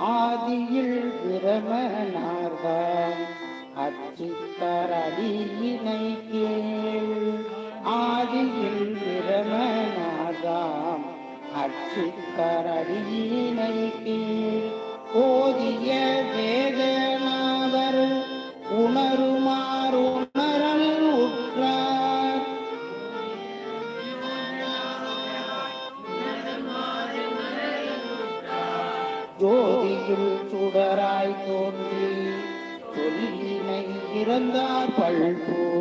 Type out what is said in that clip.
ஆதியில் பிரமனார்தான். அச்சித்தர் அடியினை கேள். ஆதியில் பிரமனார்தாம். அச்சித்தர் அடியினை கேள். ஜோதியில் சுடராய் தோன்றி சொல்லினை இறந்தார் பல்போர்.